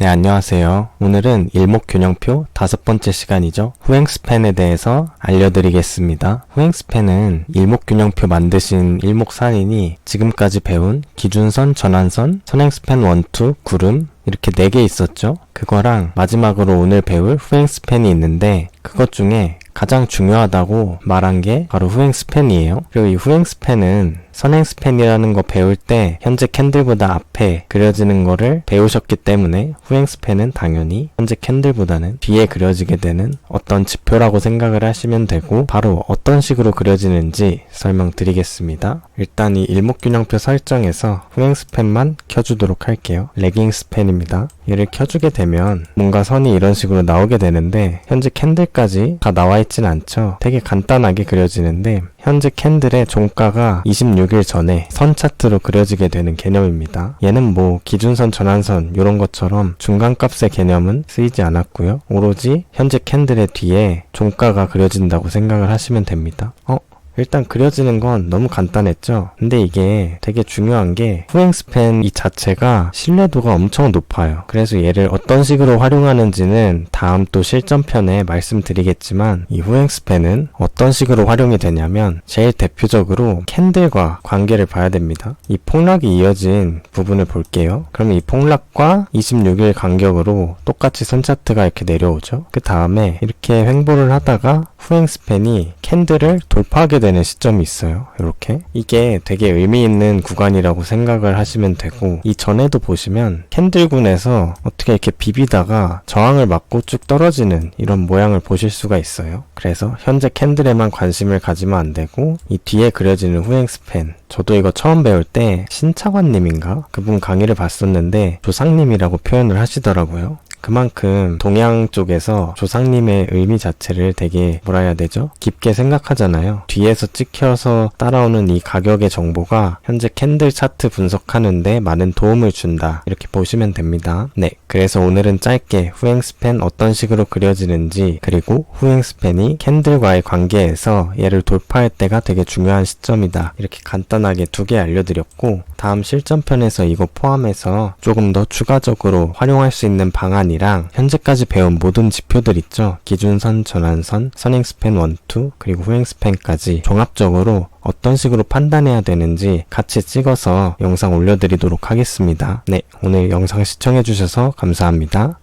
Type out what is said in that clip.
네, 안녕하세요. 오늘은 일목균형표 다섯 번째 시간이죠. 후행 스팬에 대해서 알려드리겠습니다. 후행 스팬은 일목균형표 만드신 일목산인이 지금까지 배운 기준선, 전환선, 선행 스팬 1, 2, 구름 이렇게 네 개 있었죠. 그거랑 마지막으로 오늘 배울 후행 스팬이 있는데 그것 중에 가장 중요하다고 말한 게 바로 후행 스팬이에요. 그리고 이 후행 스팬은 선행 스팬이라는 거 배울 때 현재 캔들보다 앞에 그려지는 거를 배우셨기 때문에 후행 스팬은 당연히 현재 캔들보다는 뒤에 그려지게 되는 어떤 지표라고 생각을 하시면 되고 바로 어떤 식으로 그려지는지 설명드리겠습니다. 일단 이 일목균형표 설정에서 후행 스팬만 켜주도록 할게요. 레깅 스팬입니다. 얘를 켜주게 되면 뭔가 선이 이런 식으로 나오게 되는데 현재 캔들까지 다 나와 있진 않죠. 되게 간단하게 그려지는데 현재 캔들의 종가가 26일 전에 선 차트로 그려지게 되는 개념입니다. 얘는 뭐 기준선, 전환선 이런 것처럼 중간값의 개념은 쓰이지 않았고요. 오로지 현재 캔들의 뒤에 종가가 그려진다고 생각을 하시면 됩니다. 어? 일단 그려지는 건 너무 간단했죠. 근데 이게 되게 중요한 게 후행 스팬 이 자체가 신뢰도가 엄청 높아요. 그래서 얘를 어떤 식으로 활용하는지는 다음 또 실전편에 말씀드리겠지만 이 후행 스팬은 어떤 식으로 활용이 되냐면 제일 대표적으로 캔들과 관계를 봐야 됩니다. 이 폭락이 이어진 부분을 볼게요. 그러면 이 폭락과 26일 간격으로 똑같이 선차트가 이렇게 내려오죠. 그 다음에 이렇게 횡보를 하다가 후행 스팬이 캔들을 돌파하게 되는 시점이 있어요. 이렇게. 이게 되게 의미 있는 구간이라고 생각을 하시면 되고, 이 전에도 보시면 캔들군에서 어떻게 이렇게 비비다가 저항을 맞고 쭉 떨어지는 이런 모양을 보실 수가 있어요. 그래서 현재 캔들에만 관심을 가지면 안 되고, 이 뒤에 그려지는 후행 스팬. 저도 이거 처음 배울 때 신차관님인가? 그분 강의를 봤었는데 조상님이라고 표현을 하시더라고요. 그만큼 동양 쪽에서 조상님의 의미 자체를 되게 뭐라 해야 되죠? 깊게 생각하잖아요. 뒤에서 찍혀서 따라오는 이 가격의 정보가 현재 캔들 차트 분석하는데 많은 도움을 준다. 이렇게 보시면 됩니다. 네. 그래서 오늘은 짧게 후행 스팬 어떤 식으로 그려지는지 그리고 후행 스팬이 캔들과의 관계에서 얘를 돌파할 때가 되게 중요한 시점이다. 이렇게 간단하게 두 개 알려드렸고 다음 실전편에서 이거 포함해서 조금 더 추가적으로 활용할 수 있는 방안 방안이랑 현재까지 배운 모든 지표들 있죠. 기준선, 전환선, 선행 스팬 1, 2, 그리고 후행 스팬까지 종합적으로 어떤 식으로 판단해야 되는지 같이 찍어서 영상 올려드리도록 하겠습니다. 네, 오늘 영상 시청해주셔서 감사합니다.